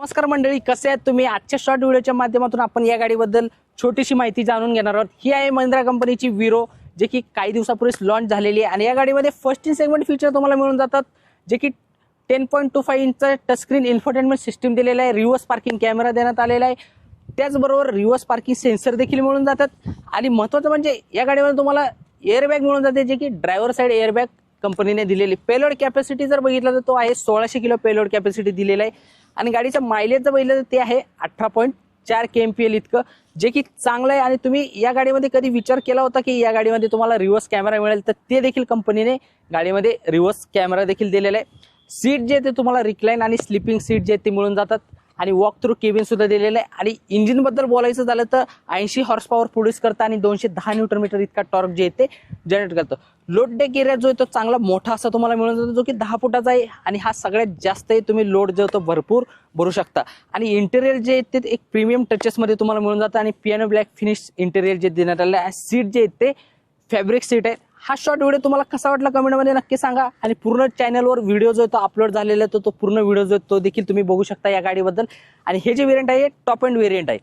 नमस्कार मंडळी कसे आहेत तुम्ही? आजच्या शॉर्ट व्हिडिओच्या माध्यमातून आपण या गाडीबद्दल छोटीशी माहिती जाणून घेणार आहोत. ही आहे महिंद्रा कंपनीची विरो जे की काही दिवसापूर्वीच लॉन्च झालेली आहे. आणि या गाडीमध्ये फर्स्ट इन सेगमेंट फीचर तुम्हाला मिळून जातात जे की टेन पॉईंट टू फाईव्ह इंचचा टचस्क्रीन इन्फोटेनमेंट सिस्टीम दिलेलं आहे. रिव्हर्स पार्किंग कॅमेरा देण्यात आलेला आहे. त्याचबरोबर रिव्हर्स पार्किंग सेन्सर देखील मिळून जातात. आणि महत्त्वाचं म्हणजे या गाडीमध्ये तुम्हाला एअरबॅग मिळून जाते जे की ड्रायव्हर साईड एअरबॅग कंपनीने दिलेली. पेलोड कॅपॅसिटी जर बघितलं तर तो आहे सोळाशे किलो पेलोड कॅपॅसिटी दिलेला आहे. आणि गाडीचं मायलेज जर बघितलं तर ते आहे अठरा पॉईंट चार के एम पी एल इतकं जे की चांगलं आहे. आणि तुम्ही या गाडीमध्ये कधी विचार केला होता की या गाडीमध्ये तुम्हाला रिव्हर्स कॅमेरा मिळेल? तर ते देखील कंपनीने गाडीमध्ये रिव्हर्स कॅमेरा देखील दिलेला आहे. सीट जे ते तुम्हाला रिक्लाईन आणि स्लिपिंग सीट जे ते मिळून जातात. आणि वॉक थ्रू केबिन सुद्धा दिलेलं आहे. आणि इंजिनबद्दल बोलायचं झालं तर ऐंशी हॉर्स पॉवर प्रोड्यूस करतं आणि दोनशे दहा न्यूटन मीटर इतका टॉर्क जे आहे ते जनरेट करतं. लोड डेक एरिया जो आहे तो चांगला मोठा असा तुम्हाला मिळून जातो जो की दहा फुटाचा आहे. आणि हा सगळ्यात जास्त आहे तुम्ही लोड जो तो भरपूर भरू शकता. आणि इंटेरियर जे आहे ते एक प्रीमियम टचेसमध्ये तुम्हाला मिळून जातं. आणि पियानो ब्लॅक फिनिश इंटेरियर जे देण्यात आलं आहे सीट जे आहेत ते फॅब्रिक सीट आहे. हा शॉर्ट व्हिडिओ तुम्हाला कसा वाटला कमेंटमध्ये नक्की सांगा. आणि पूर्ण चॅनलवर व्हिडिओ जो आहे तो अपलोड झालेला आहे तो तो पूर्ण व्हिडिओ जो आहे तो देखील तुम्ही बघू शकता या गाडीबद्दल. आणि हे जे व्हेरियंट आहे टॉप एंड व्हेरियंट आहे.